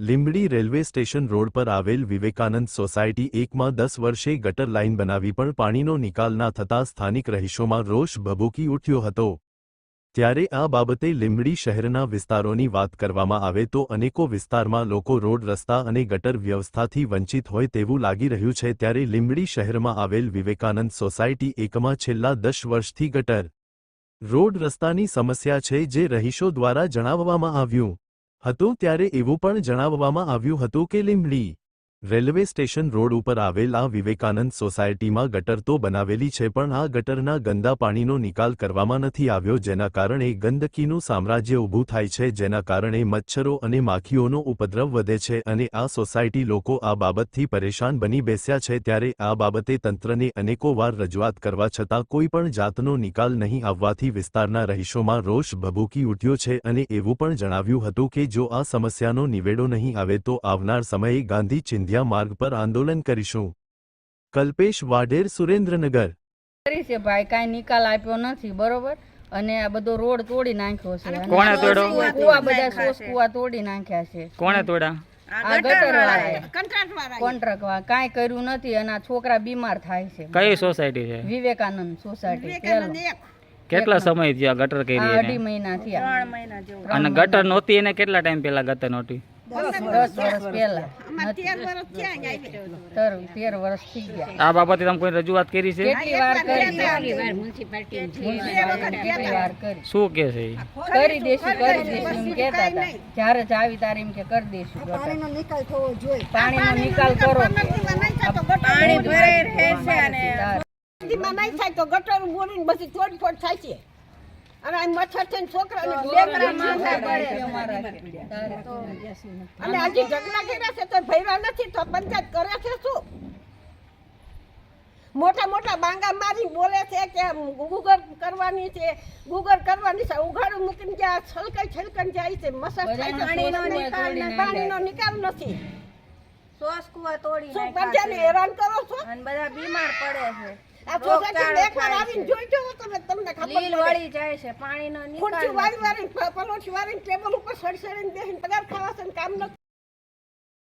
Limbdi railway station road પર આવેલ Vivekananda society એકમાં દસ વર્ષે ગટર લાઇન બનાવી પણ પાણીનો નિકાલ ના થતાં સ્થાનિક રહીશોમાં રોષ ભભૂકી ઉઠ્યો હતો. ત્યારે આ બાબતે લીંબડી શહેરના વિસ્તારોની વાત કરવામાં આવે તો અનેકો વિસ્તારમાં લોકો રોડ, રસ્તા અને ગટર વ્યવસ્થાથી વંચિત હોય તેવું લાગી રહ્યું છે ત્યારે લીંબડી શહેરમાં આવેલ વિવેકાનંદ સોસાયટી એકમાં છેલ્લા દસ વર્ષથી ગટર, રોડ રસ્તાની સમસ્યા છે જે રહીશો દ્વારા જણાવવામાં આવ્યું. હતું ત્યારે એવું પણ જણાવવામાં આવ્યું હતું કે લીંબડી રેલવે સ્ટેશન રોડ ઉપર આવેલ આ વિવેકાનંદ સોસાયટીમાં ગટર તો બનાવેલી છે, પણ આ ગટરના ગંદા પાણીનો નિકાલ કરવામાં નથી આવ્યો, જેના કારણે ગંદકીનું સામ્રાજ્ય ઊભું થાય છે, જેના કારણે મચ્છરો અને માખીઓનો ઉપદ્રવ વધે છે અને આ સોસાયટી લોકો આ બાબતથી પરેશાન બની બેસ્યા છે. ત્યારે આ બાબતે તંત્રને અનેકો વાર રજૂઆત કરવા છતાં કોઈ પણ જાતનો નિકાલ નહીં આવવાથી વિસ્તારના રહીશોમાં રોષ ભભૂકી ઉઠ્યો છે અને એવું પણ જણાવ્યું હતું કે જો આ સમસ્યાનો નિવેડો નહીં આવે તો આવનાર સમયે ગાંધી ચિંધ્યા માર્ગ પર આંદોલન કરીશું કલ્પેશ વાઢેર સુરેન્દ્રનગર કરી છે ભાઈ કાંઈ નિકાલ આપ્યો નથી બરોબર? અને આ બધો રોડ તોડી નાખ્યો છે. કોણે તોડ્યો? કુવા બધા સોસ કુવા તોડી નાખ્યા છે. કોણે તોડ્યા? આ ગટર વાળાએ કોન્ટ્રાક્ટ વાળા કાંઈ કર્યું નથી અને આ છોકરા બીમાર થાય છે. કઈ સોસાયટી છે? વિવેકાનંદ સોસાયટી. કેટલા સમય થયા ગટર કરી અઢી મહિના થયા. અને ગટર નહોતી એને કેટલા ટાઈમ પહેલા ગટર નહોતી? દસ વર્ષ પહેલા. નથી. તર તેર વર્ષ થઈ ગયા. આ બાબતે તમે કોઈ રજૂઆત કરી છે? કેટલી વાર કરી? મ્યુનિસિપાલિટી કેટલી વાર કરી. શું કે છે કરી દેશું કરી દેશું એમ કહેતા હતા. જ્યારે જ આવી તારે એમ કે કરી દેશું. પાણીનો નિકાલ થવો જોઈએ. પાણીનો નિકાલ કરો. પાણી ભરાઈ રહે છે અને નદીમાં નહીં થાય તો ગટર બોરીને બધી તોડફોડ થાય છે. અને આ મચ્છર થઈને છોકરાને બેમરા માથે પડે. અને હજી ઝઘડા કર્યા છે તો ભર્યા નથી તો પંચાયત કરે છે શું? મોટા મોટા બાંગા મારી બોલે છે કે ગુગર કરવાની છે ગુગર કરવાની છે ઉઘાડું મૂકીને જ્યાં છલકાઈ છલકાઈ જાય છે મસાજ થાય છે પાણીનો નિકાલ પાણીનો નિકાલ નથી. સોસ કુવા તોડી નાખ્યા છે. હેરાન કરો છો? અને બધા બીમાર પડે છે. આ સોસાયટીમાં વળી જાય છે પાણીનો નિકાલ ખુરશી વારી વારી પલોઠી વારી ટેબલ ઉપર સડસડીને બેસીને પગાર ખાવા છે ને કામ નથી